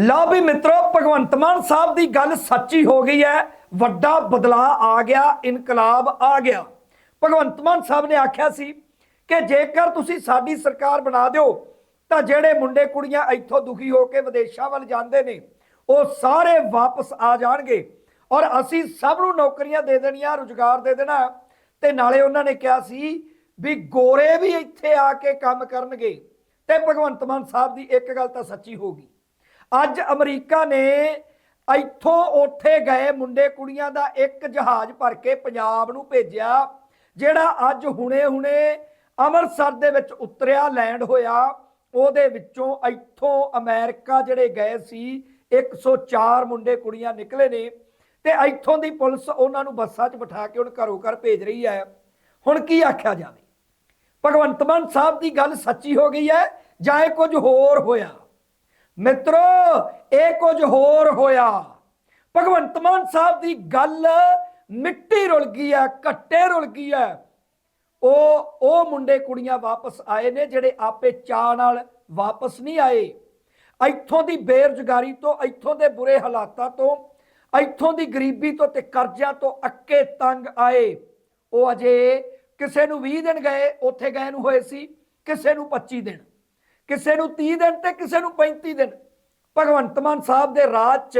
ਲਓ ਵੀ ਮਿੱਤਰੋ, ਭਗਵੰਤ ਮਾਨ ਸਾਹਿਬ ਦੀ ਗੱਲ ਸੱਚੀ ਹੋ ਗਈ ਹੈ। ਵੱਡਾ ਬਦਲਾਅ ਆ ਗਿਆ, ਇਨਕਲਾਬ ਆ ਗਿਆ। ਭਗਵੰਤ ਮਾਨ ਸਾਹਿਬ ਨੇ ਆਖਿਆ ਸੀ ਕਿ ਜੇਕਰ ਤੁਸੀਂ ਸਾਡੀ ਸਰਕਾਰ ਬਣਾ ਦਿਓ, ਤਾਂ ਜਿਹੜੇ ਮੁੰਡੇ ਕੁੜੀਆਂ ਇੱਥੋਂ ਦੁਖੀ ਹੋ ਕੇ ਵਿਦੇਸ਼ਾਂ ਵੱਲ ਜਾਂਦੇ ਨੇ, ਉਹ ਸਾਰੇ ਵਾਪਸ ਆ ਜਾਣਗੇ ਔਰ ਅਸੀਂ ਸਭ ਨੂੰ ਨੌਕਰੀਆਂ ਦੇ ਦੇਣੀਆਂ, ਰੁਜ਼ਗਾਰ ਦੇ ਦੇਣਾ। ਤੇ ਨਾਲੇ ਉਹਨਾਂ ਨੇ ਕਿਹਾ ਸੀ ਵੀ ਗੋਰੇ ਵੀ ਇੱਥੇ ਆ ਕੇ ਕੰਮ ਕਰਨਗੇ। ਤੇ ਭਗਵੰਤ ਮਾਨ ਸਾਹਿਬ ਦੀ ਇੱਕ ਗੱਲ ਤਾਂ ਸੱਚੀ ਹੋ ਗਈ। ਅੱਜ ਅਮਰੀਕਾ ਨੇ ਇੱਥੋਂ ਉੱਥੇ ਗਏ, ਮੁੰਡੇ ਕੁੜੀਆਂ ਦਾ ਇੱਕ ਜਹਾਜ਼ ਭਰ ਕੇ ਪੰਜਾਬ ਨੂੰ ਭੇਜਿਆ, ਜਿਹੜਾ ਅੱਜ ਹੁਣੇ-ਹੁਣੇ ਅੰਮ੍ਰਿਤਸਰ ਦੇ ਵਿੱਚ ਉਤਰਿਆ, ਲੈਂਡ ਹੋਇਆ। ਉਹਦੇ ਵਿੱਚੋਂ ਇੱਥੋਂ ਅਮਰੀਕਾ ਜਿਹੜੇ ਗਏ ਸੀ 104 ਮੁੰਡੇ ਕੁੜੀਆਂ ਨਿਕਲੇ ਨੇ ਤੇ ਇੱਥੋਂ ਦੀ ਪੁਲਿਸ ਉਹਨਾਂ ਨੂੰ ਬੱਸਾਂ 'ਚ ਬਿਠਾ ਕੇ ਹੁਣ ਘਰੋਂ ਘਰ ਭੇਜ ਰਹੀ ਹੈ। ਹੁਣ ਕੀ ਆਖਿਆ ਜਾਵੇ? ਭਗਵੰਤ ਮਾਨ ਸਾਹਿਬ ਦੀ ਗੱਲ ਸੱਚੀ ਹੋ ਗਈ ਹੈ ਜਾਂ ਇਹ ਕੁਝ ਹੋਰ ਹੋਇਆ? ਮਿੱਤਰੋ, ਇਹ ਕੁਝ ਹੋਰ ਹੋਇਆ। ਭਗਵੰਤ ਮਾਨ ਸਾਹਿਬ ਦੀ ਗੱਲ ਮਿੱਟੀ ਰੁਲ ਗਈ ਹੈ, ਘੱਟੇ ਰੁਲ ਗਈ ਹੈ। ਉਹ ਉਹ ਮੁੰਡੇ ਕੁੜੀਆਂ ਵਾਪਸ ਆਏ ਨੇ, ਜਿਹੜੇ ਆਪੇ ਚਾਹ ਨਾਲ ਵਾਪਸ ਨਹੀਂ ਆਏ। ਇੱਥੋਂ ਦੀ ਬੇਰੁਜ਼ਗਾਰੀ ਤੋਂ, ਇੱਥੋਂ ਦੇ ਬੁਰੇ ਹਾਲਾਤਾਂ ਤੋਂ, ਇੱਥੋਂ ਦੀ ਗਰੀਬੀ ਤੋਂ ਤੇ ਕਰਜ਼ਿਆਂ ਤੋਂ ਅੱਕੇ ਤੰਗ ਆਏ। ਉਹ ਅਜੇ ਕਿਸੇ ਨੂੰ 20 ਦਿਨ ਗਏ, ਉੱਥੇ ਗਏ ਨੂੰ ਹੋਏ ਸੀ, ਕਿਸੇ ਨੂੰ 25 ਦਿਨ। ਕਿਸੇ ਨੂੰ 30 ਦਿਨ ਤੇ ਕਿਸੇ ਨੂੰ 35 ਦਿਨ। ਭਗਵੰਤ ਮਾਨ ਸਾਹਿਬ ਦੇ ਰਾਜ 'ਚ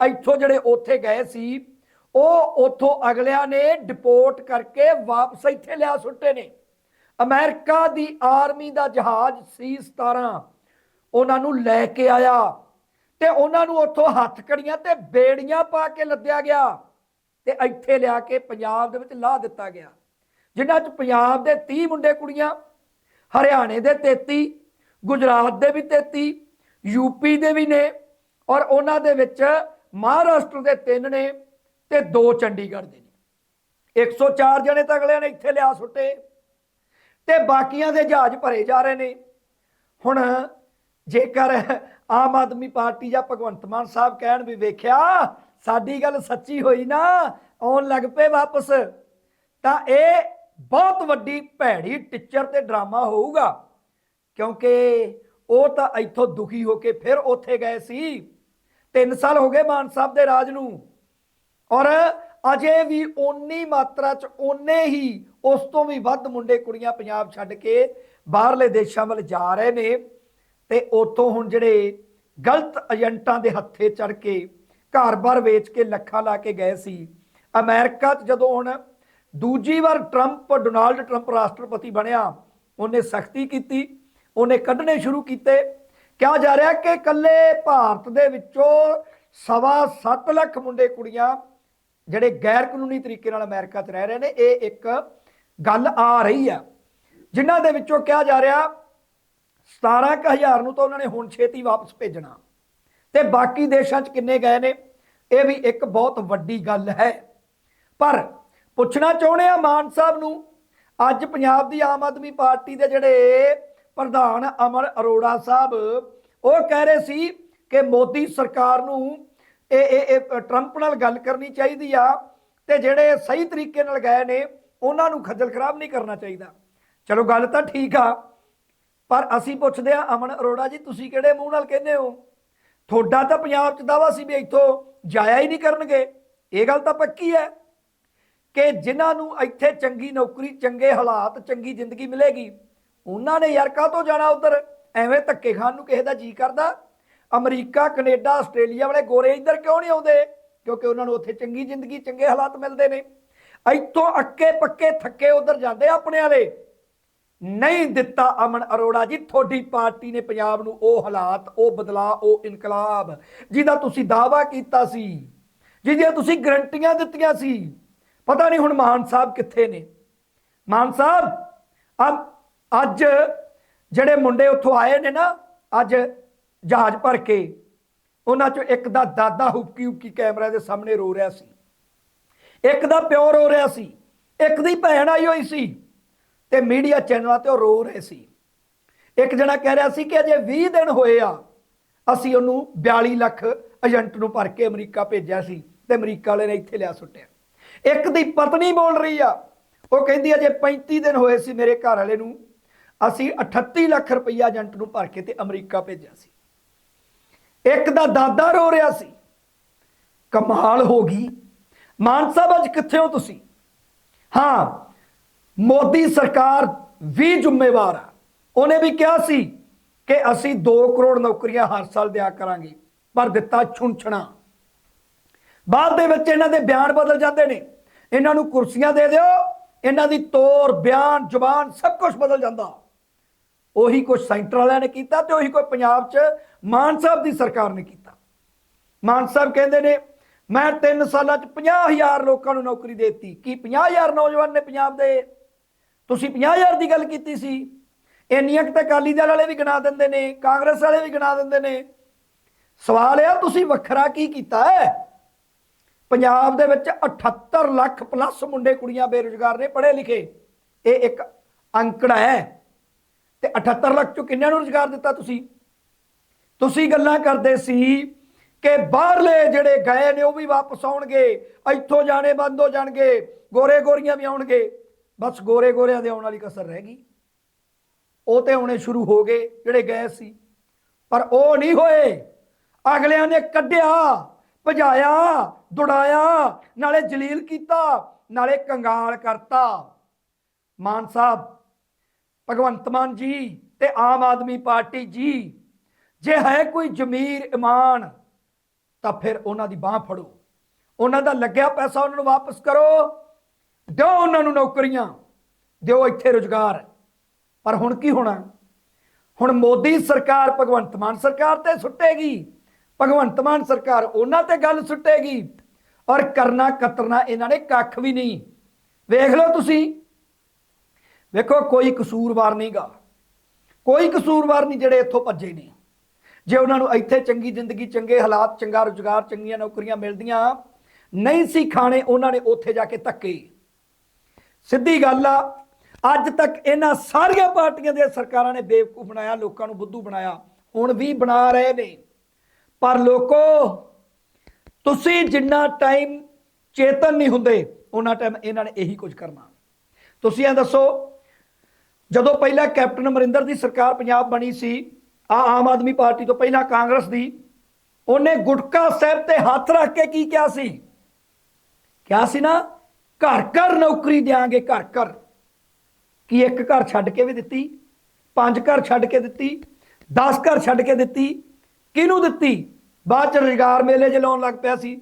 ਇੱਥੋਂ ਜਿਹੜੇ ਉੱਥੇ ਗਏ ਸੀ, ਉਹ ਉੱਥੋਂ ਅਗਲਿਆਂ ਨੇ ਡਿਪੋਰਟ ਕਰਕੇ ਵਾਪਸ ਇੱਥੇ ਲਿਆ ਸੁੱਟੇ ਨੇ। ਅਮਰੀਕਾ ਦੀ ਆਰਮੀ ਦਾ ਜਹਾਜ਼ ਸੀ 17 ਉਹਨਾਂ ਨੂੰ ਲੈ ਕੇ ਆਇਆ ਤੇ ਉਹਨਾਂ ਨੂੰ ਉੱਥੋਂ ਹੱਥ ਕੜੀਆਂ ਤੇ ਬੇੜੀਆਂ ਪਾ ਕੇ ਲੱਦਿਆ ਗਿਆ ਤੇ ਇੱਥੇ ਲਿਆ ਕੇ ਪੰਜਾਬ ਦੇ ਵਿੱਚ ਲਾ ਦਿੱਤਾ ਗਿਆ। ਜਿਨ੍ਹਾਂ 'ਚ ਪੰਜਾਬ ਦੇ 30 ਮੁੰਡੇ ਕੁੜੀਆਂ, ਹਰਿਆਣੇ ਦੇ 33 ਗੁਜਰਾਤ ਦੇ ਵੀ 33 ਯੂਪੀ ਦੇ ਵੀ ਨੇ, ਔਰ ਉਹਨਾਂ ਦੇ ਵਿੱਚ ਮਹਾਰਾਸ਼ਟਰ ਦੇ 3 ਨੇ ਤੇ 2 ਚੰਡੀਗੜ੍ਹ ਦੇ ਨੇ। 104 ਜਣੇ ਤਾਂ ਅਗਲਿਆਂ ਨੇ ਇੱਥੇ ਲਿਆ ਸੁੱਟੇ ਤੇ ਬਾਕੀਆਂ ਦੇ ਜਹਾਜ਼ ਭਰੇ ਜਾ ਰਹੇ ਨੇ। ਹੁਣ ਜੇਕਰ ਆਮ ਆਦਮੀ ਪਾਰਟੀ ਜਾਂ ਭਗਵੰਤ ਮਾਨ ਸਾਹਿਬ ਕਹਿਣ ਵੀ ਵੇਖਿਆ, ਸਾਡੀ ਗੱਲ ਸੱਚੀ ਹੋਈ ਨਾ, ਆਉਣ ਲੱਗ ਪਏ ਵਾਪਸ, ਤਾਂ ਇਹ ਬਹੁਤ ਵੱਡੀ ਭੈੜੀ ਟਿੱਚਰ ਤੇ ਡਰਾਮਾ ਹੋਊਗਾ। ਕਿਉਂਕਿ ਉਹ ਤਾਂ ਇੱਥੋਂ ਦੁਖੀ ਹੋ ਕੇ ਫਿਰ ਉੱਥੇ ਗਏ ਸੀ। 3 ਸਾਲ ਹੋ ਗਏ ਮਾਨ ਸਾਹਿਬ ਦੇ ਰਾਜ ਨੂੰ। ਔਰ ਅਜੇ ਵੀ ਓਨੀ ਮਾਤਰਾ ਚ ਓਨੇ ਹੀ ਉਸ ਤੋਂ ਵੀ ਵੱਧ ਮੁੰਡੇ ਕੁੜੀਆਂ ਪੰਜਾਬ ਛੱਡ ਕੇ ਬਾਹਰਲੇ ਦੇਸ਼ਾਂ ਵੱਲ ਜਾ ਰਹੇ ਨੇ। ਤੇ ਉੱਥੋਂ ਹੁਣ ਜਿਹੜੇ ਗਲਤ ਏਜੰਟਾਂ ਦੇ ਹੱਥੇ ਚੜ ਕੇ ਘਰ-ਬਾਰ ਵੇਚ ਕੇ ਲੱਖਾਂ ਲਾ ਕੇ ਗਏ ਸੀ। ਅਮਰੀਕਾ 'ਚ ਜਦੋਂ ਹੁਣ ਦੂਜੀ ਵਾਰ ਟਰੰਪ, ਡੋਨਾਲਡ ਟਰੰਪ ਰਾਸ਼ਟਰਪਤੀ ਬਣਿਆ, ਉਹਨੇ ਸਖਤੀ ਕੀਤੀ। ਉਹਨੇ ਕੱਢਣੇ ਸ਼ੁਰੂ ਕੀਤੇ। ਕਿਹਾ ਜਾ ਰਿਹਾ ਕਿ ਇਕੱਲੇ ਭਾਰਤ ਦੇ ਵਿੱਚੋਂ ਸਵਾ ਸੱਤ ਲੱਖ ਮੁੰਡੇ ਕੁੜੀਆਂ ਜਿਹੜੇ ਗੈਰ ਕਾਨੂੰਨੀ ਤਰੀਕੇ ਨਾਲ ਅਮਰੀਕਾ 'ਚ ਰਹਿ ਰਹੇ ਨੇ, ਇਹ ਇੱਕ ਗੱਲ ਆ ਰਹੀ ਆ। ਜਿਨ੍ਹਾਂ ਦੇ ਵਿੱਚੋਂ ਕਿਹਾ ਜਾ ਰਿਹਾ 17000 ਨੂੰ ਤਾਂ ਉਹਨਾਂ ਨੇ ਹੁਣ ਛੇਤੀ ਵਾਪਸ ਭੇਜਣਾ। ਤੇ ਬਾਕੀ ਦੇਸ਼ਾਂ 'ਚ ਕਿੰਨੇ ਗਏ ਨੇ, ਇਹ ਵੀ ਇੱਕ ਬਹੁਤ ਵੱਡੀ ਗੱਲ ਹੈ। ਪਰ ਪੁੱਛਣਾ ਚਾਹੁੰਦੇ ਆ ਮਾਨ ਸਾਹਿਬ ਨੂੰ, ਅੱਜ ਪੰਜਾਬ ਦੀ ਆਮ ਆਦਮੀ ਪਾਰਟੀ ਦੇ ਜਿਹੜੇ ਪ੍ਰਧਾਨ ਅਮਰ ਅਰੋੜਾ ਸਾਹਿਬ, ਉਹ ਕਹਿ ਰਹੇ ਸੀ ਕਿ ਮੋਦੀ ਸਰਕਾਰ ਨੂੰ ਇਹ ਇਹ ਟਰੰਪ ਨਾਲ ਗੱਲ ਕਰਨੀ ਚਾਹੀਦੀ ਆ ਤੇ ਜਿਹੜੇ ਸਹੀ ਤਰੀਕੇ ਨਾਲ ਗਏ ਨੇ, ਉਹਨਾਂ ਨੂੰ ਖੱਜਲ ਖਰਾਬ ਨਹੀਂ ਕਰਨਾ ਚਾਹੀਦਾ। ਚਲੋ ਗੱਲ ਤਾਂ ਠੀਕ ਆ, ਪਰ ਅਸੀਂ ਪੁੱਛਦੇ ਆ ਅਮਨ ਅਰੋੜਾ ਜੀ, ਤੁਸੀਂ ਕਿਹੜੇ ਮੂੰਹ ਨਾਲ ਕਹਿੰਦੇ ਹੋ? ਤੁਹਾਡਾ ਤਾਂ ਪੰਜਾਬ 'ਚ ਦਾਵਾ ਸੀ ਵੀ ਇੱਥੋਂ ਜਾਇਆ ਹੀ ਨਹੀਂ ਕਰਨਗੇ। ਇਹ ਗੱਲ ਤਾਂ ਪੱਕੀ ਹੈ ਕਿ ਜਿਨ੍ਹਾਂ ਨੂੰ ਇੱਥੇ ਚੰਗੀ ਨੌਕਰੀ, ਚੰਗੇ ਹਾਲਾਤ, ਚੰਗੀ ਜ਼ਿੰਦਗੀ ਮਿਲੇਗੀ ਉਹਨਾਂ ਨੇ ਯਾਰ ਕਾਹ ਤੋਂ ਜਾਣਾ ਉਧਰ? ਐਵੇਂ ਧੱਕੇ ਖਾਣ ਨੂੰ ਕਿਸੇ ਦਾ ਜੀ ਕਰਦਾ? ਅਮਰੀਕਾ, ਕੈਨੇਡਾ, ਆਸਟ੍ਰੇਲੀਆ ਵਾਲੇ ਗੋਰੇ ਇੱਧਰ ਕਿਉਂ ਨਹੀਂ ਆਉਂਦੇ? ਕਿਉਂਕਿ ਉਹਨਾਂ ਨੂੰ ਉੱਥੇ ਚੰਗੀ ਜ਼ਿੰਦਗੀ, ਚੰਗੇ ਹਾਲਾਤ ਮਿਲਦੇ ਨੇ। ਇੱਥੋਂ ਅੱਕੇ ਪੱਕੇ ਥੱਕੇ ਉਧਰ ਜਾਂਦੇ ਆਪਣੇ ਵਾਲੇ ਨਹੀਂ ਦਿੱਤਾ ਅਮਨ ਅਰੋੜਾ ਜੀ, ਤੁਹਾਡੀ ਪਾਰਟੀ ਨੇ ਪੰਜਾਬ ਨੂੰ ਉਹ ਹਾਲਾਤ, ਉਹ ਬਦਲਾ ਉਹ ਇਨਕਲਾਬ, ਜਿਹਦਾ ਤੁਸੀਂ ਦਾਵਾ ਕੀਤਾ ਸੀ, ਜਿਹਦੀਆਂ ਤੁਸੀਂ ਗਰੰਟੀਆਂ ਦਿੱਤੀਆਂ ਸੀ। ਪਤਾ ਨਹੀਂ ਹੁਣ ਮਾਨ ਸਾਹਿਬ ਕਿੱਥੇ ਨੇ। ਮਾਨ ਸਾਹਿਬ ਅਬ ਅੱਜ ਜਿਹੜੇ ਮੁੰਡੇ ਉੱਥੋਂ ਆਏ ਨੇ ਨਾ, ਅੱਜ ਜਹਾਜ਼ ਭਰ ਕੇ, ਉਹਨਾਂ ਚੋਂ ਇੱਕ ਦਾ ਦਾਦਾ ਹੁੱਕੀ ਹੁੱਕੀ ਕੈਮਰਾ ਦੇ ਸਾਹਮਣੇ ਰੋ ਰਿਹਾ ਸੀ। ਇੱਕ ਦਾ ਪਿਓ ਰੋ ਰਿਹਾ ਸੀ, ਇੱਕ ਦੀ ਭੈਣ ਆਈ ਹੋਈ ਸੀ ਤੇ ਮੀਡੀਆ ਚੈਨਲਾਂ ਤੇ ਉਹ ਰੋ ਰਹੇ ਸੀ। ਇੱਕ ਜਣਾ ਕਹਿ ਰਿਹਾ ਸੀ ਕਿ ਅਜੇ 20 ਦਿਨ ਹੋਏ ਆ, ਅਸੀਂ ਉਹਨੂੰ 42 ਲੱਖ ਏਜੰਟ ਨੂੰ ਭਰ ਕੇ ਅਮਰੀਕਾ ਭੇਜਿਆ ਸੀ ਤੇ ਅਮਰੀਕਾ ਵਾਲੇ ਨੇ ਇੱਥੇ ਲਿਆ ਸੁੱਟਿਆ। ਇੱਕ ਦੀ ਪਤਨੀ ਬੋਲ ਰਹੀ ਆ, ਉਹ ਕਹਿੰਦੀ ਅਜੇ 35 ਦਿਨ ਹੋਏ ਸੀ ਮੇਰੇ ਘਰ ਵਾਲੇ ਨੂੰ ਅਸੀਂ 38 ਲੱਖ ਰੁਪਈਆ ਏਜੰਟ ਨੂੰ ਭਰ ਕੇ ਤੇ ਅਮਰੀਕਾ ਭੇਜਿਆ ਸੀ। ਇੱਕ ਦਾ ਦਾਦਾ ਰੋ ਰਿਹਾ ਸੀ। ਕਮਾਲ ਹੋ ਗਈ। ਮਾਨ ਸਾਹਿਬ, ਅੱਜ ਕਿੱਥੇ ਹੋ ਤੁਸੀਂ? ਹਾਂ, ਮੋਦੀ ਸਰਕਾਰ ਵੀ ਜ਼ਿੰਮੇਵਾਰ ਆ। ਉਹਨੇ ਵੀ ਕਿਹਾ ਸੀ ਕਿ ਅਸੀਂ 2 ਕਰੋੜ ਨੌਕਰੀਆਂ ਹਰ ਸਾਲ ਦਿਆ ਕਰਾਂਗੇ, ਪਰ ਦਿੱਤਾ ਛੁੰਛਣਾ ਬਾਅਦ ਦੇ ਵਿੱਚ ਇਹਨਾਂ ਦੇ ਬਿਆਨ ਬਦਲ ਜਾਂਦੇ ਨੇ। ਇਹਨਾਂ ਨੂੰ ਕੁਰਸੀਆਂ ਦੇ ਦਿਓ, ਇਹਨਾਂ ਦੀ ਤੌਰ, ਬਿਆਨ, ਜ਼ੁਬਾਨ ਸਭ ਕੁਝ ਬਦਲ ਜਾਂਦਾ। ਉਹੀ ਕੁਝ ਸੈਂਟਰ ਵਾਲਿਆਂ ਨੇ ਕੀਤਾ ਤੇ ਉਹੀ ਕੋਈ ਪੰਜਾਬ 'ਚ ਮਾਨ ਸਾਹਿਬ ਦੀ ਸਰਕਾਰ ਨੇ ਕੀਤਾ। ਮਾਨ ਸਾਹਿਬ ਕਹਿੰਦੇ ਨੇ, ਮੈਂ 3 ਸਾਲਾਂ 'ਚ 50000 ਲੋਕਾਂ ਨੂੰ ਨੌਕਰੀ ਦੇ ਦਿੱਤੀ। ਕੀ 50000 ਨੌਜਵਾਨ ਨੇ ਪੰਜਾਬ ਦੇ? ਤੁਸੀਂ 50000 ਦੀ ਗੱਲ ਕੀਤੀ ਸੀ। ਇੰਨੀਆਂ ਕੁ ਤਾਂ ਅਕਾਲੀ ਦਲ ਵਾਲੇ ਵੀ ਗਿਣਾ ਦਿੰਦੇ ਨੇ, ਕਾਂਗਰਸ ਵਾਲੇ ਵੀ ਗਿਣਾ ਦਿੰਦੇ ਨੇ। ਸਵਾਲ ਇਹ ਆ, ਤੁਸੀਂ ਵੱਖਰਾ ਕੀ ਕੀਤਾ ਹੈ? ਪੰਜਾਬ ਦੇ ਵਿੱਚ 78 ਲੱਖ ਪਲੱਸ ਮੁੰਡੇ ਕੁੜੀਆਂ ਬੇਰੁਜ਼ਗਾਰ ਨੇ ਪੜ੍ਹੇ ਲਿਖੇ। ਇਹ ਇੱਕ ਅੰਕੜਾ ਹੈ। ਤੇ 78 ਲੱਖ ਚੋਂ ਕਿੰਨਿਆਂ ਨੂੰ ਰੁਜ਼ਗਾਰ ਦਿੱਤਾ ਤੁਸੀਂ? ਤੁਸੀਂ ਗੱਲਾਂ ਕਰਦੇ ਸੀ ਕਿ ਬਾਹਰਲੇ ਜਿਹੜੇ ਗਏ ਨੇ ਉਹ ਵੀ ਵਾਪਸ ਆਉਣਗੇ, ਇੱਥੋਂ ਜਾਣੇ ਬੰਦ ਹੋ ਜਾਣਗੇ, ਗੋਰੇ ਗੋਰੀਆਂ ਵੀ ਆਉਣਗੇ ਬਸ ਗੋਰੇ ਗੋਰਿਆਂ ਦੇ ਆਉਣ ਵਾਲੀ ਕਸਰ ਰਹਿ ਗਈ। ਉਹ ਤੇ ਆਉਣੇ ਸ਼ੁਰੂ ਹੋ ਗਏ ਜਿਹੜੇ ਗਏ ਸੀ। ਪਰ ਉਹ ਨਹੀਂ ਹੋਏ। ਅਗਲਿਆਂ ਨੇ ਕੱਢਿਆ, ਭਜਾਇਆ, ਦੁੜਾਇਆ, ਨਾਲੇ ਜਲੀਲ ਕੀਤਾ, ਨਾਲੇ ਕੰਗਾਲ ਕਰਤਾ। ਮਾਨ ਸਾਹਿਬ ਭਗਵੰਤ ਮਾਨ ਜੀ ਤੇ ਆਮ ਆਦਮੀ ਪਾਰਟੀ ਜੀ, ਜੇ ਹੈ ਕੋਈ ਜ਼ਮੀਰ ਇਮਾਨ, ਤਾਂ ਫਿਰ ਉਹਨਾਂ ਦੀ ਬਾਹ ਫੜੋ। ਉਹਨਾਂ ਦਾ ਲੱਗਿਆ ਪੈਸਾ ਉਹਨਾਂ ਨੂੰ ਵਾਪਸ ਕਰੋ। ਦਿਓ ਉਹਨਾਂ ਨੂੰ ਨੌਕਰੀਆਂ। ਦਿਓ ਇੱਥੇ ਰੁਜ਼ਗਾਰ। ਪਰ ਹੁਣ ਕੀ ਹੋਣਾ? ਹੁਣ ਮੋਦੀ ਸਰਕਾਰ ਭਗਵੰਤ ਮਾਨ ਸਰਕਾਰ ਤੇ ਸੁੱਟੇਗੀ। ਭਗਵੰਤ ਮਾਨ ਸਰਕਾਰ ਉਹਨਾਂ ਤੇ ਗੱਲ ਸੁੱਟੇਗੀ। ਔਰ ਕਰਨਾ ਕਤਰਨਾ ਇਹਨਾਂ ਨੇ ਕੱਖ ਵੀ ਨਹੀਂ। ਵੇਖ ਲਓ ਤੁਸੀਂ। ਵੇਖੋ, ਕੋਈ ਕਸੂਰਵਾਰ ਨਹੀਂਗਾ ਕੋਈ ਕਸੂਰਵਾਰ ਨਹੀਂ ਜਿਹੜੇ ਇੱਥੋਂ ਭੱਜੇ ਨੇ। ਜੇ ਉਹਨਾਂ ਨੂੰ ਇੱਥੇ ਚੰਗੀ ਜ਼ਿੰਦਗੀ, ਚੰਗੇ ਹਾਲਾਤ, ਚੰਗਾ ਰੁਜ਼ਗਾਰ, ਚੰਗੀਆਂ ਨੌਕਰੀਆਂ ਮਿਲਦੀਆਂ, ਨਹੀਂ ਸੀ ਖਾਣੇ, ਉਹਨਾਂ ਨੇ ਉੱਥੇ ਜਾ ਕੇ ਧੱਕੇ। ਸਿੱਧੀ ਗੱਲ ਆ, ਅੱਜ ਤੱਕ ਇਹਨਾਂ ਸਾਰੀਆਂ ਪਾਰਟੀਆਂ ਦੇ ਸਰਕਾਰਾਂ ਨੇ ਬੇਵਕੂਫ ਬਣਾਇਆ, ਲੋਕਾਂ ਨੂੰ ਬੁੱਧੂ ਬਣਾਇਆ। ਹੁਣ ਵੀ ਬਣਾ ਰਹੇ ਨੇ। ਪਰ ਲੋਕੋ, ਤੁਸੀਂ ਜਿੰਨਾ ਟਾਈਮ ਚੇਤਨ ਨਹੀਂ ਹੁੰਦੇ, ਉਹਨਾਂ ਟਾਈਮ ਇਹਨਾਂ ਨੇ ਇਹੀ ਕੁਝ ਕਰਨਾ। ਤੁਸੀਂ ਇਹ ਦੱਸੋ ਜਦੋਂ ਪਹਿਲਾਂ ਕੈਪਟਨ ਅਮਰਿੰਦਰ ਦੀ ਸਰਕਾਰ ਪੰਜਾਬ ਬਣੀ ਸੀ, ਆ ਆਮ ਆਦਮੀ ਪਾਰਟੀ ਤੋਂ ਪਹਿਲਾਂ ਕਾਂਗਰਸ ਦੀ, ਉਹਨੇ ਗੁਟਕਾ ਸਾਹਿਬ ਤੇ ਹੱਥ ਰੱਖ ਕੇ ਕੀ ਕਿਹਾ ਸੀ? ਕਿਹਾ ਸੀ ਨਾ, ਘਰ ਘਰ ਨੌਕਰੀ ਦਿਆਂਗੇ, ਘਰ ਘਰ। ਕੀ ਇੱਕ ਘਰ ਛੱਡ ਕੇ ਵੀ ਦਿੱਤੀ? ਪੰਜ ਘਰ ਛੱਡ ਕੇ ਦਿੱਤੀ? 10 ਘਰ ਛੱਡ ਕੇ ਦਿੱਤੀ? ਕਿਹਨੂੰ ਦਿੱਤੀ? ਬਾਅਦ ਚ ਰੁਜ਼ਗਾਰ ਮੇਲੇ ਜੇ ਲਾਉਣ ਲੱਗ ਪਿਆ ਸੀ।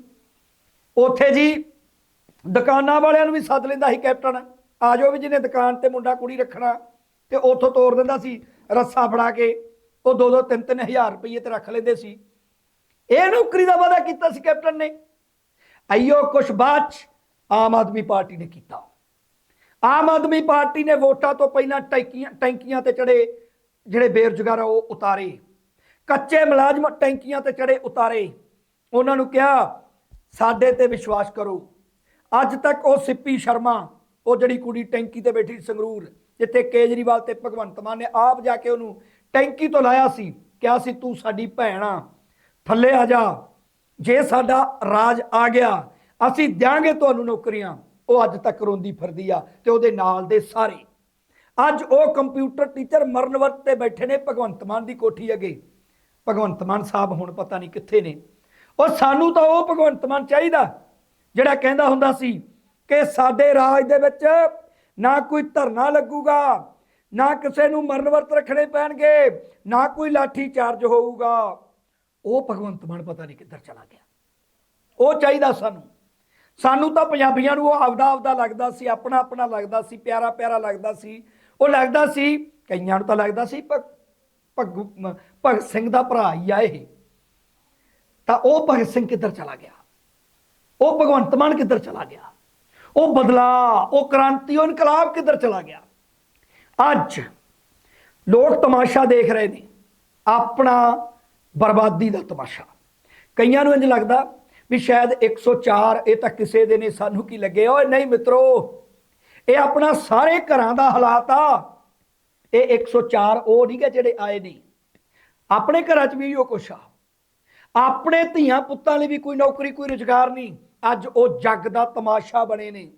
ਉੱਥੇ ਜੀ ਦੁਕਾਨਾਂ ਵਾਲਿਆਂ ਨੂੰ ਵੀ ਸੱਦ ਲੈਂਦਾ ਸੀ ਕੈਪਟਨ। ਆ ਜਾਓ ਵੀ ਜਿਹਨੇ ਦੁਕਾਨ ਤੇ ਮੁੰਡਾ ਕੁੜੀ ਰੱਖਣਾ। ਤੇ ਉੱਥੋਂ ਤੋਰ ਦਿੰਦਾ ਸੀ, ਰੱਸਾ ਫੜਾ ਕੇ, ਉਹ 2-2 3-3 ਹਜ਼ਾਰ ਰੁਪਏ ਤੇ ਰੱਖ ਲੈਂਦੇ ਸੀ। ਇਹ ਨੌਕਰੀ ਦਾ ਵਾਅਦਾ ਕੀਤਾ ਸੀ ਕੈਪਟਨ ਨੇ। ਆਈਓ ਕੁਛ ਬਾਅਦ 'ਚ ਆਮ ਆਦਮੀ ਪਾਰਟੀ ਨੇ ਕੀਤਾ। ਆਮ ਆਦਮੀ ਪਾਰਟੀ ਨੇ ਵੋਟਾਂ ਤੋਂ ਪਹਿਲਾਂ ਟੈਂਕੀਆਂ ਟੈਂਕੀਆਂ ਤੇ ਚੜੇ, ਜਿਹੜੇ ਬੇਰੁਜ਼ਗਾਰ ਆ, ਉਹ ਉਤਾਰੇ। ਕੱਚੇ ਮੁਲਾਜ਼ਮ ਟੈਂਕੀਆਂ ਤੇ ਚੜੇ, ਉਤਾਰੇ। ਉਹਨਾਂ ਨੂੰ ਕਿਹਾ, ਸਾਡੇ ਤੇ ਵਿਸ਼ਵਾਸ ਕਰੋ। ਅੱਜ ਤੱਕ ਉਹ ਸਿੱਪੀ ਸ਼ਰਮਾ, ਉਹ ਜਿਹੜੀ ਕੁੜੀ ਟੈਂਕੀ ਤੇ ਬੈਠੀ ਸੰਗਰੂਰ ਜਿੱਥੇ ਕੇਜਰੀਵਾਲ ਤੇ ਭਗਵੰਤ ਮਾਨ ਨੇ ਆਪ ਜਾ ਕੇ ਉਹਨੂੰ ਟੈਂਕੀ ਤੋਂ ਲਾਇਆ ਸੀ, ਕਿਹਾ ਸੀ, ਤੂੰ ਸਾਡੀ ਭੈਣ ਆ। ਥੱਲੇ ਆ ਜਾ। ਜੇ ਸਾਡਾ ਰਾਜ ਆ ਗਿਆ, ਅਸੀਂ ਦਿਆਂਗੇ ਤੁਹਾਨੂੰ ਨੌਕਰੀਆਂ। ਉਹ ਅੱਜ ਤੱਕ ਰੋਂਦੀ ਫਿਰਦੀ ਆ ਤੇ ਉਹਦੇ ਨਾਲ ਦੇ ਸਾਰੇ। ਅੱਜ ਉਹ ਕੰਪਿਊਟਰ ਟੀਚਰ ਮਰਨ ਵਰਤ ਤੇ ਬੈਠੇ ਨੇ ਭਗਵੰਤ ਮਾਨ ਦੀ ਕੋਠੀ ਅੱਗੇ। ਭਗਵੰਤ ਮਾਨ ਸਾਹਿਬ ਹੁਣ ਪਤਾ ਨਹੀਂ ਕਿੱਥੇ ਨੇ। ਉਹ ਸਾਨੂੰ ਤਾਂ ਉਹ ਭਗਵੰਤ ਮਾਨ ਚਾਹੀਦਾ, ਜਿਹੜਾ ਕਹਿੰਦਾ ਹੁੰਦਾ ਸੀ ਕਿ ਸਾਡੇ ਰਾਜ ਦੇ ਵਿੱਚ ਨਾ ਕੋਈ ਧਰਨਾ ਲੱਗੂਗਾ, ਨਾ ਕਿਸੇ ਨੂੰ ਮਰਨ ਵਰਤ ਰੱਖਣੇ ਪੈਣਗੇ, ਨਾ ਕੋਈ ਲਾਠੀ ਚਾਰਜ ਹੋਊਗਾ। ਉਹ ਭਗਵੰਤ ਮਾਨ ਪਤਾ ਨਹੀਂ ਕਿੱਧਰ ਚਲਾ ਗਿਆ। ਉਹ ਚਾਹੀਦਾ ਸਾਨੂੰ। ਸਾਨੂੰ ਤਾਂ ਪੰਜਾਬੀਆਂ ਨੂੰ ਉਹ ਆਪਦਾ ਆਪਦਾ ਲੱਗਦਾ ਸੀ, ਆਪਣਾ ਆਪਣਾ ਲੱਗਦਾ ਸੀ, ਪਿਆਰਾ ਪਿਆਰਾ ਲੱਗਦਾ ਸੀ। ਉਹ ਲੱਗਦਾ ਸੀ, ਕਈਆਂ ਨੂੰ ਤਾਂ ਲੱਗਦਾ ਸੀ ਭਗ- ਭਗੂ- ਭਗਤ ਸਿੰਘ ਦਾ ਭਰਾ ਹੀ ਆ ਇਹ। ਤਾਂ ਉਹ ਭਗਤ ਸਿੰਘ ਕਿੱਧਰ ਚਲਾ ਗਿਆ? ਉਹ ਭਗਵੰਤ ਮਾਨ ਕਿੱਧਰ ਚਲਾ ਗਿਆ? ਉਹ ਬਦਲਾ, ਉਹ ਕ੍ਰਾਂਤੀ, ਉਹ ਇਨਕਲਾਬ ਕਿੱਧਰ ਚਲਾ ਗਿਆ? ਅੱਜ ਲੋਕ ਤਮਾਸ਼ਾ ਦੇਖ ਰਹੇ ਨੇ, ਆਪਣਾ ਬਰਬਾਦੀ ਦਾ ਤਮਾਸ਼ਾ। ਕਈਆਂ ਨੂੰ ਇੰਜ ਲੱਗਦਾ ਵੀ ਸ਼ਾਇਦ 104 ਇਹ ਤਾਂ ਕਿਸੇ ਦੇ ਨੇ, ਸਾਨੂੰ ਕੀ ਲੱਗੇ? ਓਏ ਨਹੀਂ ਮਿੱਤਰੋ, ਇਹ ਆਪਣਾ ਸਾਰੇ ਘਰਾਂ ਦਾ ਹਾਲਾਤ ਆ। ਇਹ 104 ਉਹ ਨਹੀਂ ਗੇ ਜਿਹੜੇ ਆਏ ਨਹੀਂ ਆਪਣੇ ਘਰਾਂ 'ਚ ਵੀ ਉਹ ਕੁਛ ਆ। ਆਪਣੇ ਧੀਆਂ ਪੁੱਤਾਂ ਲਈ ਵੀ ਕੋਈ ਨੌਕਰੀ, ਕੋਈ ਰੁਜ਼ਗਾਰ ਨਹੀਂ। ਅੱਜ ਉਹ ਜੱਗ ਦਾ ਤਮਾਸ਼ਾ ਬਣੇ ਨੇ।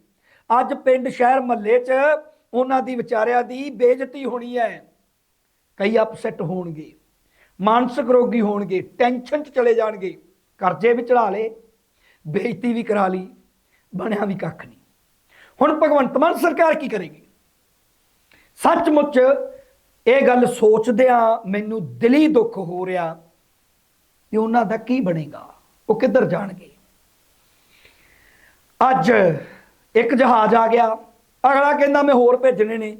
ਅੱਜ ਪਿੰਡ ਸ਼ਹਿਰ ਮਹੱਲੇ 'ਚ ਉਹਨਾਂ ਦੀ ਵਿਚਾਰਿਆਂ ਦੀ ਬੇਇੱਜ਼ਤੀ ਹੋਣੀ ਹੈ। ਕਈ ਅਪਸੈਟ ਹੋਣਗੇ, ਮਾਨਸਿਕ ਰੋਗੀ ਹੋਣਗੇ ਟੈਨਸ਼ਨ 'ਚ ਚਲੇ ਜਾਣਗੇ, ਕਰਜ਼ੇ ਵੀ ਚੜਾ ਲਏ, ਬੇਇੱਜ਼ਤੀ ਵੀ ਕਰਾ ਲਈ, ਬਣਿਆ ਵੀ ਕੱਖ ਨਹੀਂ। ਹੁਣ ਭਗਵੰਤ ਮਾਨ ਸਰਕਾਰ ਕੀ ਕਰੇਗੀ? ਸੱਚਮੁੱਚ ਇਹ ਗੱਲ ਸੋਚਦਿਆਂ ਮੈਨੂੰ ਦਿਲੀ ਦੁੱਖ ਹੋ ਰਿਹਾ ਕਿ ਉਹਨਾਂ ਦਾ ਕੀ ਬਣੇਗਾ, ਉਹ ਕਿੱਧਰ ਜਾਣਗੇ? ਅੱਜ ਇੱਕ ਜਹਾਜ਼ ਆ ਗਿਆ। ਅਗਲਾ ਕਹਿੰਦਾ, ਮੈਂ ਹੋਰ ਭੇਜਣੇ ਨੇ।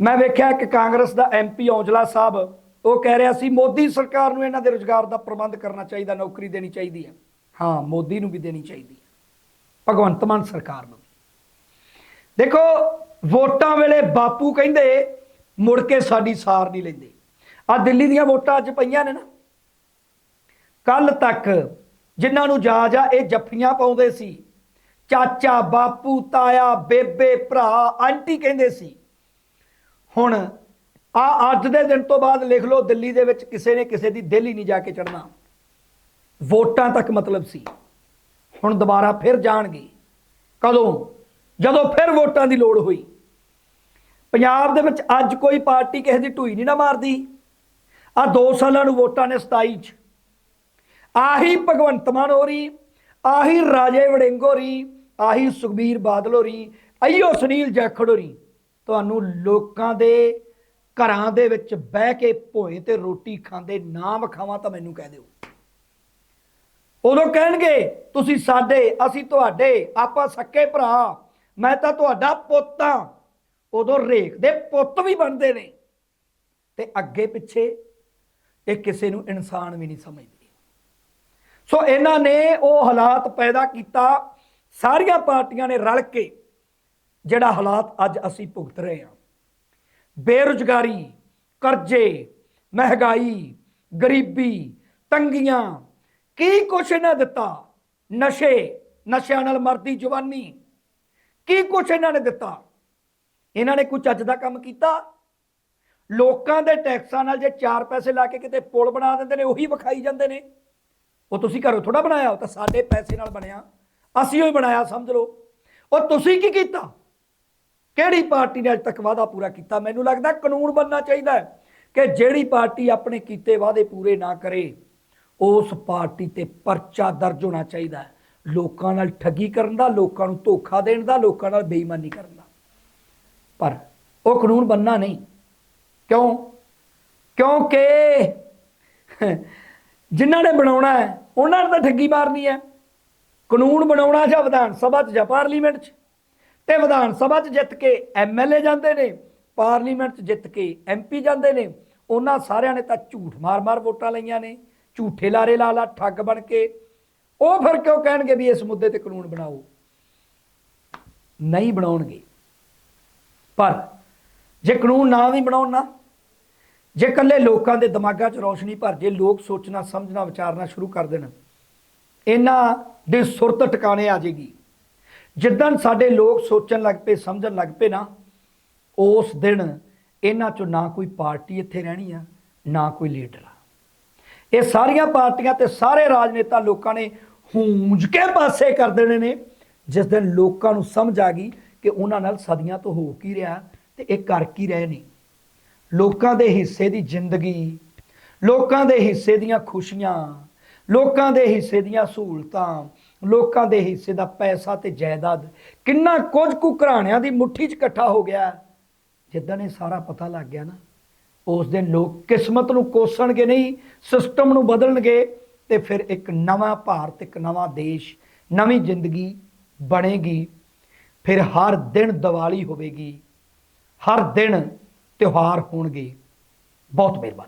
ਮੈਂ ਵੇਖਿਆ ਕਿ ਕਾਂਗਰਸ ਦਾ ਐਮਪੀ ਔਜਲਾ ਸਾਹਿਬ, ਉਹ ਕਹਿ ਰਿਹਾ ਸੀ, ਮੋਦੀ ਸਰਕਾਰ ਨੂੰ ਇਹਨਾਂ ਦੇ ਰੋਜ਼ਗਾਰ ਦਾ ਪ੍ਰਬੰਧ ਕਰਨਾ ਚਾਹੀਦਾ, ਨੌਕਰੀ ਦੇਣੀ ਚਾਹੀਦੀ ਹੈ। ਹਾਂ, ਮੋਦੀ ਨੂੰ ਵੀ ਦੇਣੀ ਚਾਹੀਦੀ ਹੈ। ਭਗਵੰਤ ਮਾਨ ਸਰਕਾਰ ਨੂੰ ਦੇਖੋ, ਵੋਟਾਂ ਵੇਲੇ ਬਾਪੂ ਕਹਿੰਦੇ, ਮੁੜ ਕੇ ਸਾਡੀ ਸਾਰ ਨਹੀਂ ਲੈਂਦੇ। ਆ ਦਿੱਲੀ ਦੀਆਂ ਵੋਟਾਂ ਅੱਜ ਪਈਆਂ ਨੇ ਨਾ। ਕੱਲ ਤੱਕ ਜਿਨ੍ਹਾਂ ਨੂੰ ਜਾਜ ਆ ਇਹ ਜੱਫੀਆਂ ਪਾਉਂਦੇ ਸੀ। ਚਾਚਾ, ਬਾਪੂ, ਤਾਇਆ, ਬੇਬੇ, ਭਰਾ, ਆਂਟੀ ਕਹਿੰਦੇ ਸੀ। ਹੁਣ ਆ ਅੱਜ ਦੇ ਦਿਨ ਤੋਂ ਬਾਅਦ ਲਿਖ ਲਓ, ਦਿੱਲੀ ਦੇ ਵਿੱਚ ਕਿਸੇ ਨੇ ਕਿਸੇ ਦੀ ਦਿੱਲੀ ਨਹੀਂ ਜਾ ਕੇ ਚੜਨਾ ਵੋਟਾਂ ਤੱਕ ਮਤਲਬ ਸੀ। ਹੁਣ ਦੁਬਾਰਾ ਫਿਰ ਜਾਣਗੇ। ਕਦੋਂ? ਜਦੋਂ ਫਿਰ ਵੋਟਾਂ ਦੀ ਲੋੜ ਹੋਈ। ਪੰਜਾਬ ਦੇ ਵਿੱਚ ਅੱਜ ਕੋਈ ਪਾਰਟੀ ਕਿਸੇ ਦੀ ਢੂਈ ਨਹੀਂ ਨਾ ਮਾਰਦੀ। ਆ 2 ਸਾਲਾਂ ਨੂੰ ਵੋਟਾਂ ਨੇ 27 ਚ। ਆਹੀ ਭਗਵੰਤ ਮਾਨ ਹੋ ਰਹੀ ਆਹੀ ਰਾਜੇ ਵੜਿੰਗ ਹੋ ਰਹੀ ਆਹੀ ਸੁਖਬੀਰ ਬਾਦਲ ਹੋ ਰਹੀ ਅਈਓ ਸੁਨੀਲ ਜਾਖੜ ਹੋ ਰਹੀ ਤੁਹਾਨੂੰ ਲੋਕਾਂ ਦੇ ਘਰਾਂ ਦੇ ਵਿੱਚ ਬਹਿ ਕੇ ਭੋਏ ਤੇ ਰੋਟੀ ਖਾਂਦੇ ਨਾ ਵਿਖਾਵਾਂ ਤਾਂ ਮੈਨੂੰ ਕਹਿ ਦਿਓ। ਉਦੋਂ ਕਹਿਣਗੇ, ਤੁਸੀਂ ਸਾਡੇ, ਅਸੀਂ ਤੁਹਾਡੇ, ਆਪਾਂ ਸੱਕੇ ਭਰਾ, ਮੈਂ ਤਾਂ ਤੁਹਾਡਾ ਪੁੱਤ ਹਾਂ। ਉਦੋਂ ਰੇਖ ਦੇ ਪੁੱਤ ਵੀ ਬਣਦੇ ਨੇ। ਤੇ ਅੱਗੇ ਪਿੱਛੇ ਇਹ ਕਿਸੇ ਨੂੰ ਇਨਸਾਨ ਵੀ ਨਹੀਂ ਸਮਝਦੇ। ਸੋ ਇਹਨਾਂ ਨੇ ਉਹ ਹਾਲਾਤ ਪੈਦਾ ਕੀਤਾ। ਸਾਰੀਆਂ ਪਾਰਟੀਆਂ ਨੇ ਰਲ ਕੇ ਜਿਹੜਾ ਹਾਲਾਤ ਅੱਜ ਅਸੀਂ ਭੁਗਤ ਰਹੇ ਹਾਂ। ਬੇਰੁਜ਼ਗਾਰੀ, ਕਰਜ਼ੇ, ਮਹਿੰਗਾਈ, ਗਰੀਬੀ, ਤੰਗੀਆਂ, ਕੀ ਕੁਛ ਇਹਨਾਂ ਦਿੱਤਾ? ਨਸ਼ੇ, ਨਸ਼ਿਆਂ ਨਾਲ ਮਰਦੀ ਜਵਾਨੀ, ਕੀ ਕੁਛ ਇਹਨਾਂ ਨੇ ਦਿੱਤਾ? ਇਹਨਾਂ ਨੇ ਕੋਈ ਚੱਜ ਦਾ ਕੰਮ ਕੀਤਾ। ਲੋਕਾਂ ਦੇ ਟੈਕਸਾਂ ਨਾਲ ਜੇ 4 ਪੈਸੇ ਲਾ ਕੇ ਕਿਤੇ ਪੁਲ ਬਣਾ ਦਿੰਦੇ ਨੇ, ਉਹੀ ਵਿਖਾਈ ਜਾਂਦੇ ਨੇ। ਉਹ ਤੁਸੀਂ ਘਰੋਂ ਥੋੜਾ ਬਣਾਇਆ, ਉਹ ਤਾਂ ਸਾਡੇ ਪੈਸੇ ਨਾਲ ਬਣਿਆ। ਅਸੀਂ ਉਹ ਬਣਾਇਆ, ਸਮਝ ਲਓ। ਉਹ ਤੁਸੀਂ ਕੀ ਕੀਤਾ? ਕਿਹੜੀ ਪਾਰਟੀ ਨੇ ਅੱਜ ਤੱਕ ਵਾਅਦਾ ਪੂਰਾ ਕੀਤਾ? ਮੈਨੂੰ ਲੱਗਦਾ ਕਾਨੂੰਨ ਬਣਨਾ ਚਾਹੀਦਾ ਕਿ ਜਿਹੜੀ ਪਾਰਟੀ ਆਪਣੇ ਕੀਤੇ ਵਾਅਦੇ ਪੂਰੇ ਨਾ ਕਰੇ, ਉਸ ਪਾਰਟੀ ਤੇ ਪਰਚਾ ਦਰਜ ਹੋਣਾ ਚਾਹੀਦਾ ਹੈ। ਲੋਕਾਂ ਨਾਲ ਠੱਗੀ ਕਰਨ ਦਾ, ਲੋਕਾਂ ਨੂੰ ਧੋਖਾ ਦੇਣ ਦਾ, ਲੋਕਾਂ ਨਾਲ ਬੇਈਮਾਨੀ ਕਰਨ ਦਾ। ਪਰ ਉਹ ਕਾਨੂੰਨ ਬੰਨਾ ਨਹੀਂ। ਕਿਉਂ? ਕਿਉਂਕਿ ਜਿਨ੍ਹਾਂ ਨੇ ਬਣਾਉਣਾ ਹੈ, ਉਹਨਾਂ ਨੇ ਤਾਂ ਠੱਗੀ ਮਾਰਨੀ ਹੈ। ਕਾਨੂੰਨ ਬਣਾਉਣਾ ਜਾਂ ਵਿਧਾਨ ਸਭਾ 'ਚ ਜਾਂ ਪਾਰਲੀਮੈਂਟ 'ਚ? ਤੇ ਵਿਧਾਨ ਸਭਾ 'ਚ ਜਿੱਤ ਕੇ ਐਮਐਲਏ ਜਾਂਦੇ ਨੇ, ਪਾਰਲੀਮੈਂਟ 'ਚ ਜਿੱਤ ਕੇ ਐਮਪੀ ਜਾਂਦੇ ਨੇ, ਉਹਨਾਂ ਸਾਰਿਆਂ ਨੇ ਤਾਂ ਝੂਠ ਮਾਰ-ਮਾਰ ਵੋਟਾਂ ਲਈਆਂ ਨੇ, ਝੂਠੇ ਲਾਰੇ ਲਾ ਲਾ, ਠੱਗ ਬਣ ਕੇ। ਉਹ ਫਿਰ ਕਿਉਂ ਕਹਿਣਗੇ ਵੀ ਇਸ ਮੁੱਦੇ ਤੇ ਕਾਨੂੰਨ ਬਣਾਓ? ਨਹੀਂ ਬਣਾਉਣਗੇ। ਪਰ ਜੇ ਕਾਨੂੰਨ ਨਾ ਵੀ ਬਣਾਉਣ ਨਾ ਜੇ ਇਕੱਲੇ ਲੋਕਾਂ ਦੇ ਦਿਮਾਗਾਂ 'ਚ ਰੌਸ਼ਨੀ ਭਰ ਜੇ ਲੋਕ ਸੋਚਣਾ, ਸਮਝਣਾ, ਵਿਚਾਰਨਾ ਸ਼ੁਰੂ ਕਰ ਦੇਣ, ਇਹਨਾਂ ਦੀ ਸੁਰਤ ਟਿਕਾਣੇ ਆ ਜਾਏਗੀ। ਜਿੱਦਣ ਸਾਡੇ ਲੋਕ ਸੋਚਣ ਲੱਗ ਪਏ, ਸਮਝਣ ਲੱਗ ਪਏ ਨਾ, ਉਸ ਦਿਨ ਇਹਨਾਂ 'ਚੋਂ ਨਾ ਕੋਈ ਪਾਰਟੀ ਇੱਥੇ ਰਹਿਣੀ ਆ, ਨਾ ਕੋਈ ਲੀਡਰ ਆ। ਇਹ ਸਾਰੀਆਂ ਪਾਰਟੀਆਂ ਤੇ ਸਾਰੇ ਰਾਜਨੇਤਾ ਲੋਕਾਂ ਨੇ ਹੂੰਜ ਕੇ ਪਾਸੇ ਕਰ ਦੇਣੇ ਨੇ, ਜਿਸ ਦਿਨ ਲੋਕਾਂ ਨੂੰ ਸਮਝ ਆ ਗਈ ਕਿ ਉਹਨਾਂ ਨਾਲ ਸਦੀਆਂ ਤੋਂ ਹੋ ਕੀ ਰਿਹਾ ਤੇ ਇਹ ਕਰ ਕੀ ਰਹੇ ਨੇ। ਲੋਕਾਂ ਦੇ ਹਿੱਸੇ ਦੀ ਜ਼ਿੰਦਗੀ, ਲੋਕਾਂ ਦੇ ਹਿੱਸੇ ਦੀਆਂ ਖੁਸ਼ੀਆਂ, ਲੋਕਾਂ ਦੇ ਹਿੱਸੇ ਦੀਆਂ ਸਹੂਲਤਾਂ, ਲੋਕਾਂ ਦੇ ਹਿੱਸੇ ਦਾ ਪੈਸਾ ਤੇ ਜਾਇਦਾਦ, ਕਿੰਨਾ ਕੁਝ ਕੁ ਘਰਾਣਿਆਂ ਦੀ ਮੁੱਠੀ 'ਚ ਇਕੱਠਾ ਹੋ ਗਿਆ। ਜਿੱਦਾਂ ਇਹ ਸਾਰਾ ਪਤਾ ਲੱਗ ਗਿਆ ਨਾ, ਉਸ ਦਿਨ ਲੋਕ ਕਿਸਮਤ ਨੂੰ ਕੋਸਣਗੇ ਨਹੀਂ, ਸਿਸਟਮ ਨੂੰ ਬਦਲਣਗੇ ਤੇ ਫਿਰ ਇੱਕ ਨਵਾਂ ਭਾਰਤ, ਇੱਕ ਨਵਾਂ ਦੇਸ਼, ਨਵੀਂ ਜ਼ਿੰਦਗੀ ਬਣੇਗੀ। ਫਿਰ ਹਰ ਦਿਨ ਦੀਵਾਲੀ ਹੋਵੇਗੀ। ਹਰ ਦਿਨ ਤਿਉਹਾਰ ਹੋਣਗੇ। ਬਹੁਤ ਮਿਹਰਬਾਨੀ।